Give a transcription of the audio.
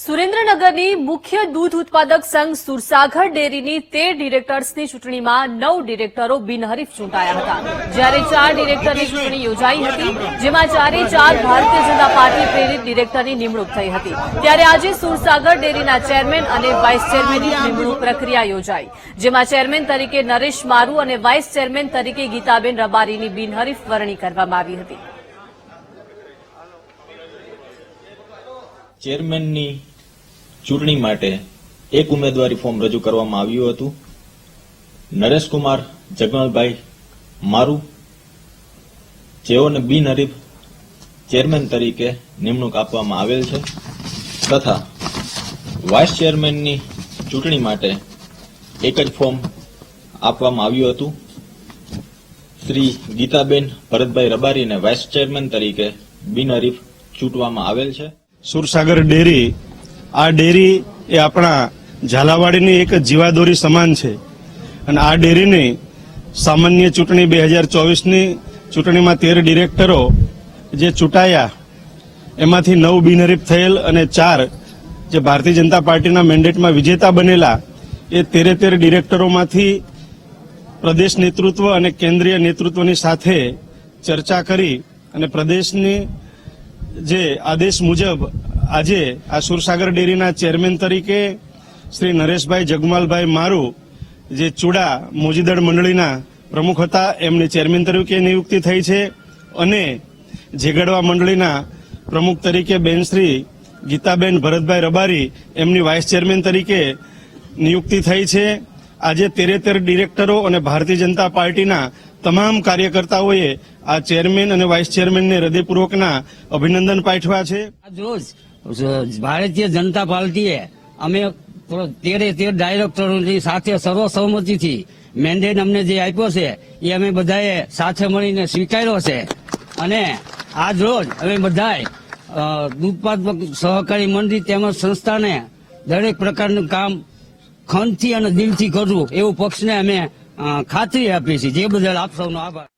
સુરેન્દ્રનગરની મુખ્ય દૂધ ઉત્પાદક સંઘ સુરસાગર ડેરીની તેર ડિરેક્ટર્સની ચૂંટણીમાં નવ ડિરેક્ટરો બિનહરીફ ચૂંટાયા હતા. જ્યારે ચાર ડિરેક્ટરની ચૂંટણી યોજાઈ હતી, જેમાં ચારે ચાર ભારતીય જનતા પાર્ટી પ્રેરિત ડિરેક્ટરની નિમણૂક થઈ હતી. ત્યારે આજે સુરસાગર ડેરીના ચેરમેન અને વાઇસ ચેરમેનની નિમણૂક પ્રક્રિયા યોજાઈ, જેમાં ચેરમેન તરીકે નરેશ મારુ અને વાઇસ ચેરમેન તરીકે ગીતાબેન રબારીની બિનહરીફ વરણી કરવામાં આવી હતી. ચેરમેનની ચૂંટણી માટે એક ઉમેદવારી ફોર્મ રજૂ કરવામાં આવ્યું હતું. નરેશકુમાર જગમલભાઈ મારું જેઓને બિનહરીફ ચેરમેન તરીકે નિમણૂક આપવામાં આવેલ છે. તથા વાઇસ ચેરમેનની ચૂંટણી માટે એક જ ફોર્મ આપવામાં આવ્યું હતું. શ્રી ગીતાબેન ભરતભાઈ રબારીને વાઇસ ચેરમેન તરીકે બિનહરીફ ચૂંટવામાં આવેલ છે. સુરસાગર ડેરી, આ ડેરી એ આપણા ઝાલાવાડીની એક જીવાદોરી સમાન છે. અને આ ડેરીની સામાન્ય ચૂંટણી બે હજાર ચોવીસની ચૂંટણીમાં તેર ડિરેક્ટરો જે ચૂંટાયા, એમાંથી નવ બિનહરીફ થયેલ અને ચાર જે ભારતીય જનતા પાર્ટીના મેન્ડેટમાં વિજેતા બનેલા, એ તેરે તેર ડિરેક્ટરોમાંથી પ્રદેશ નેતૃત્વ અને કેન્દ્રીય નેતૃત્વની સાથે ચર્ચા કરી અને પ્રદેશની જે આદેશ મુજબ આજે આ સુરસાગર ડેરીના ચેરમેન તરીકે શ્રી નરેશભાઈ જગમાલભાઈ મારુ, જે ચુડા મોજીદળ મંડળીના પ્રમુખ હતા, એમની ચેરમેન તરીકે નિયુક્તિ થઈ છે અને ઝેગડવા મંડળીના પ્રમુખ તરીકે બેન શ્રી ગીતાબેન ભરતભાઈ રબારી, એમની વાઇસ ચેરમેન તરીકે નિયુક્તિ થઈ છે. આજે તેરેતેર ડિરેક્ટરો અને ભારતીય જનતા પાર્ટીના તમામ કાર્યકર્તાઓએ આ ચેરમેન અને વાઇસ ચેરમેનને હૃદયપૂર્વકના અભિનંદન પાઠવ્યા છે. રોજ ભારતીય જનતા પાર્ટીએ અમે તેરે તેર ડાયરેક્ટરોની સાથે સર્વસહમતિથી મેન્ડેટ અમને જે આપ્યો છે, એ અમે બધાએ સાથે મળીને સ્વીકાર્યો છે. અને આજ રોજ અમે બધાએ દૂધપાત્મક સહકારી મંડળી તેમજ સંસ્થાને દરેક પ્રકારનું કામ ખંતથી અને દિલથી કરવું, એવું પક્ષને અમે ખાતરી આપીએ છીએ. જે બદલ આપ સૌનો આભાર.